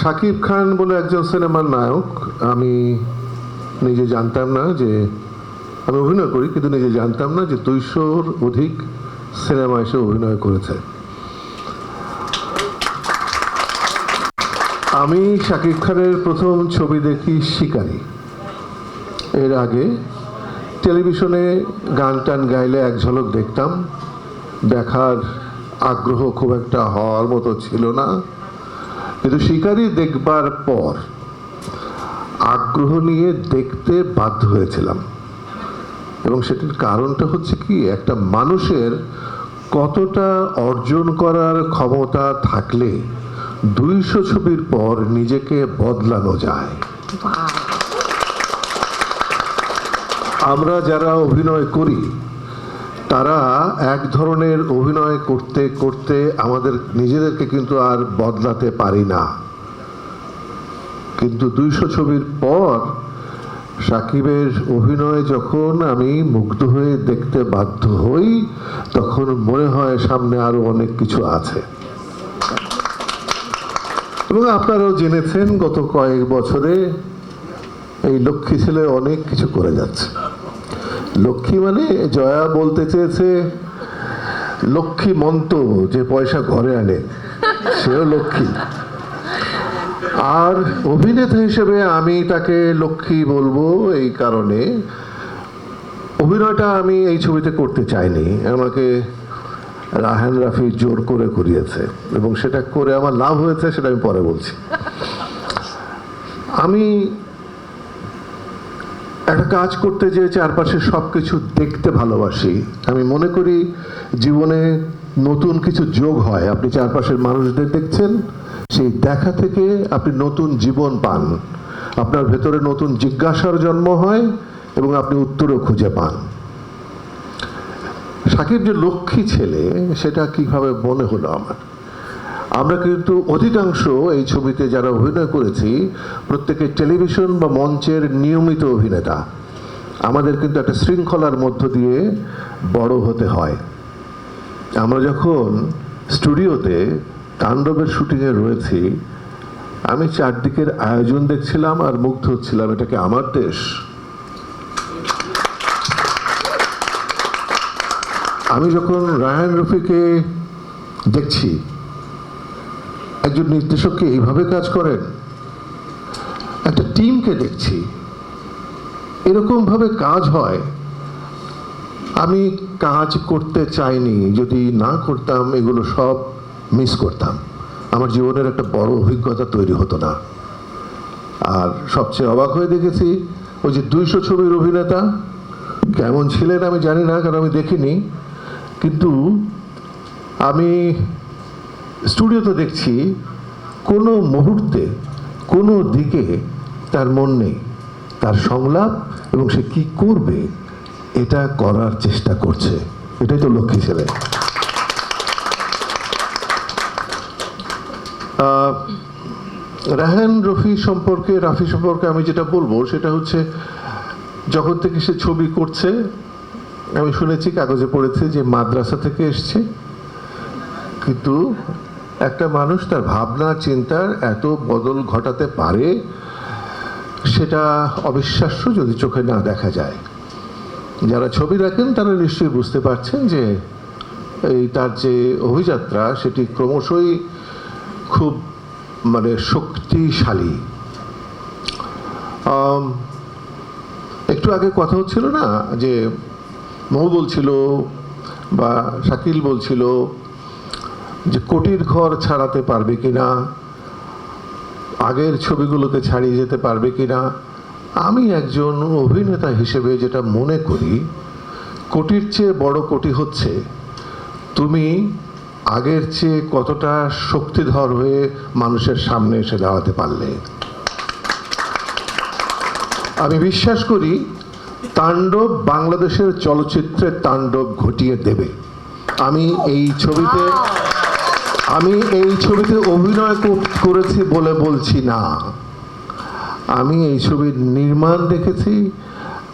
শাকিব খান বলে একজন সিনেমার নায়ক, আমি নিজে জানতাম না যে, আমি অভিনয় করি, কিন্তু নিজে জানতাম না যে দুইশোর অধিক সিনেমা এসে অভিনয় করেছে। আমি শাকিব খানের প্রথম ছবি দেখি শিকারি। এর আগে টেলিভিশনে গান টান গাইলে এক ঝলক দেখতাম। দেখার আগ্রহ খুব একটা হওয়ার মতো ছিল না। কিন্তু শিকারি দেখবার পর আগ্রহ নিয়ে দেখতে বাধ্য হয়েছিলাম। এবং সেটির কারণটা হচ্ছে কি একটা মানুষের কতটা অর্জন করার ক্ষমতা থাকলে দুইশো ছবির পর নিজেকে বদলানো যায়। আমরা যারা অভিনয় করি তারা এক ধরনের অভিনয় করতে করতে আমাদের নিজেদেরকে কিন্তু আর বদলাতে পারি না। কিন্তু দুইশো ছবির পর সাকিবের অভিনয় যখন আমি মুগ্ধ হয়ে দেখতে বাধ্য হই, তখন মনে হয় সামনে আরও অনেক কিছু আছে। এবং আপনারাও জেনেছেন গত কয়েক বছরে এই লক্ষ্মী ছেলে অনেক কিছু করে যাচ্ছে। লক্ষ্মী মানে জয়া বলতে চেয়েছে, লক্ষ্মী মন্ত যে পয়সা ঘরে আনে, সেও লক্ষ্মী। আর অভিনেতা হিসেবে আমি তাকে লক্ষ্মী বলব এই কারণে, অভিনয়টা আমি এই ছবিতে করতে চাইনি, আমাকে রাহান রাফি জোর করে করিয়েছে, এবং সেটা করে আমার লাভ হয়েছে সেটা আমি পরে বলছি। আমি একটা কাজ করতে যেয়ে চারপাশে সব কিছু দেখতে ভালোবাসি। আমি মনে করি জীবনে নতুন কিছু যোগ হয়। আপনি চারপাশের মানুষদের দেখছেন, সেই দেখা থেকে আপনি নতুন জীবন পান। আপনার ভেতরে নতুন জিজ্ঞাসার জন্ম হয় এবং আপনি উত্তরও খুঁজে পান। সাকিব যে লক্ষ্মী ছেলে, সেটা কীভাবে মনে হলো আমার? আমরা কিন্তু অধিকাংশ এই ছবিতে যারা অভিনয় করেছি, প্রত্যেকে টেলিভিশন বা মঞ্চের নিয়মিত অভিনেতা। আমাদের কিন্তু একটা শৃঙ্খলার মধ্য দিয়ে বড় হতে হয়। আমরা যখন স্টুডিওতে তাণ্ডবের শুটিংয়ে রয়েছি, আমি চারদিকের আয়োজন দেখছিলাম আর মুগ্ধ হচ্ছিলাম এটাকে আমার দেশ? আমি যখন রায়ান রফিকে দেখছি একজন নির্দেশককে এইভাবে কাজ করেন? একটা টিমকে দেখছি। এরকমভাবে কাজ হয়। আমি কাজ করতে চাইনি, যদি না করতাম এগুলো সব মিস করতাম। আমার জীবনের একটা বড় অভিজ্ঞতা তৈরি হতো না। আর সবচেয়ে অবাক হয়ে দেখেছি, ওই যে দুইশো ছবির অভিনেতা, কেমন ছিলেন আমি জানি না, কারণ আমি দেখিনি। কিন্তু আমি স্টুডিওতে দেখছি, কোনো মুহূর্তে, কোনো দিকে তার মন নেই। তার সংলাপ এবং সে কি করবে, এটা করার চেষ্টা করছে। এটাই তো লক্ষ্মী ছেলে রাহান রফি সম্পর্কে, রাফি সম্পর্কে আমি যেটা বলব, সেটা হচ্ছে, যখন থেকে সে ছবি করছে, আমি শুনেছি, কাগজে পড়েছে যে মাদ্রাসা থেকে এসছে। কিন্তু একটা মানুষ তার ভাবনা, চিন্তার এত বদল ঘটাতে পারে, সেটা অবিশ্বাস্য যদি চোখে না দেখা যায়। যারা ছবি রাখেন, তারা নিশ্চয়ই বুঝতে পারছেন যে এই তার যে অভিযাত্রা, সেটি ক্রমশই খুব মানে শক্তিশালী। একটু আগে কথা হচ্ছিল না যে মৌ বলছিল বা শাকিল বলছিল যে কোটির ঘর ছাড়াতে পারবে কিনা, আগের ছবিগুলোকে ছাড়িয়ে যেতে পারবে কিনা, আমি একজন অভিনেতা হিসেবে যেটা মনে করি, কোটির চেয়ে বড় কোটি হচ্ছে, তুমি আগের চেয়ে কতটা শক্তিধর হয়ে মানুষের সামনে এসে দাঁড়াতে পারলে। আমি বিশ্বাস করি, তাণ্ডব বাংলাদেশের চলচ্চিত্রে তাণ্ডব ঘটিয়ে দেবে। আমি এই ছবিতে আমি এই ছবিতে অভিনয় করেছি বলে বলছি না। আমি এই ছবির নির্মাণ দেখেছি,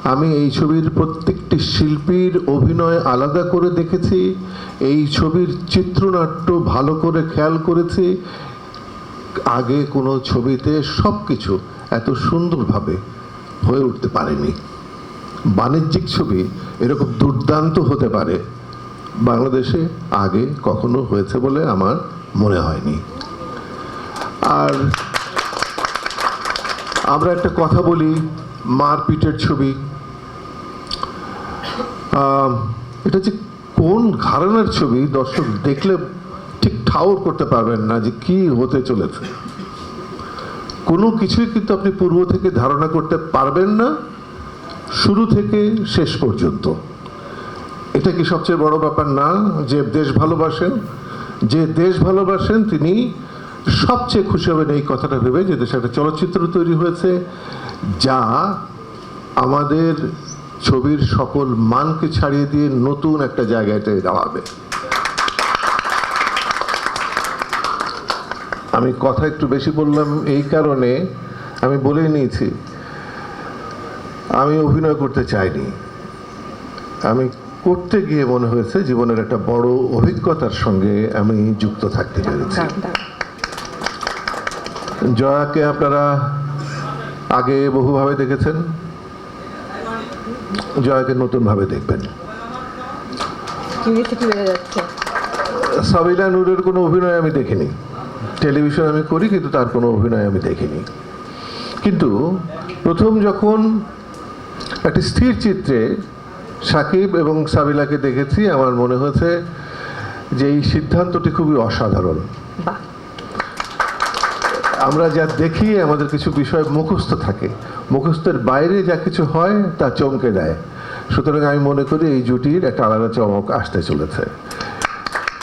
আমি এই ছবির প্রত্যেকটি শিল্পীর অভিনয় আলাদা করে দেখেছি, এই ছবির চিত্রনাট্য ভালো করে খেয়াল করেছি। আগে কোনো ছবিতে সব কিছু এত সুন্দরভাবে হয়ে উঠতে পারেনি। বাণিজ্যিক ছবি এরকম দুর্দান্ত হতে পারে। বাংলাদেশে আগে কখনো হয়েছে বলে আমার মনে হয়নি। আর আমরা একটা কথা বলি, মারপিটের ছবি। এটা যে কোন ঘরানার ছবি, দর্শক দেখলে ঠিক ঠাউর করতে পারবেন না যে কি হতে চলেছে। কোনো কিছুই কিন্তু আপনি পূর্ব থেকে ধারণা করতে পারবেন না, শুরু থেকে শেষ পর্যন্ত। এটা কি সবচেয়ে বড় ব্যাপার? না, যে দেশ ভালোবাসেন, যে দেশ ভালোবাসেন, তিনি সবচেয়ে খুশি হবেন এই কথাটা ভেবে যে দেশে একটা চলচ্চিত্র তৈরি হয়েছে যা আমাদের ছবির সকল মানকে ছাড়িয়ে দিয়ে নতুন একটা জায়গায় দাঁড়াবে। আমি কথা একটু বেশি বললাম এই কারণে আমি বলেই নিয়েছি, আমি অভিনয় করতে চাইনি। আমি করতে গিয়ে মনে হয়েছে জীবনের একটা বড় অভিজ্ঞতার সঙ্গে আমি যুক্ত থাকতে পেরেছি। জয়াকে আপনারা আগে বহুভাবে দেখেছেন? জয়াকে নতুনভাবে দেখবেন। সাবিলা নূরের কোনো অভিনয় আমি দেখিনি। টেলিভিশন আমি করি কিন্তু তার কোনো অভিনয় আমি দেখিনি। কিন্তু প্রথম যখন একটি স্থির চিত্রে সাকিব এবং সাবিলাকে দেখেছি আমার মনে হয়েছে যে এই সিদ্ধান্তটি খুবই অসাধারণ। আমরা যা দেখি আমাদের কিছু বিষয় মুখস্থ থাকে। মুখস্থের বাইরে যা কিছু হয় তা চমকে দেয়। সুতরাং আমি মনে করি এই জুটির একটা আলাদা চমক আসতে চলেছে।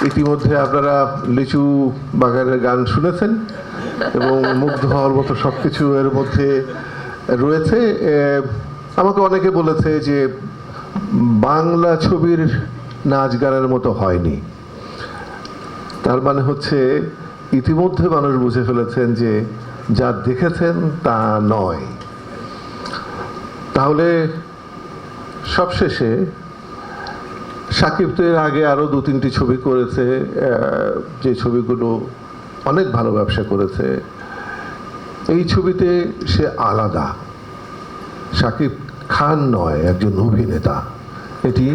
ইতিমধ্যে আপনারা লিচু বাগানের গান শুনেছেন এবং মুগ্ধ হওয়ার মতো সব কিছু এর মধ্যে রয়েছে। আমাকে অনেকে বলেছে যে বাংলা ছবির নাচ গানের মতো হয়নি। তার মানে হচ্ছে, ইতিমধ্যে মানুষ বুঝে ফেলেছেন যে যা দেখেছেন তা নয়। তাহলে সবশেষে সাকিব তো আগে আরও দু তিনটি ছবি করেছে যে ছবিগুলো অনেক ভালো ব্যবসা করেছে। এই ছবিতে সে আলাদা। সাকিব খান নয়, একজন অভিনেতা। এটি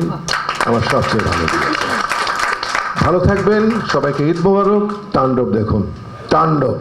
আমার সবচেয়ে ভালো ভালো থাকবেন সবাইকে ঈদ মোবারক তাণ্ডব দেখুন তাণ্ডব।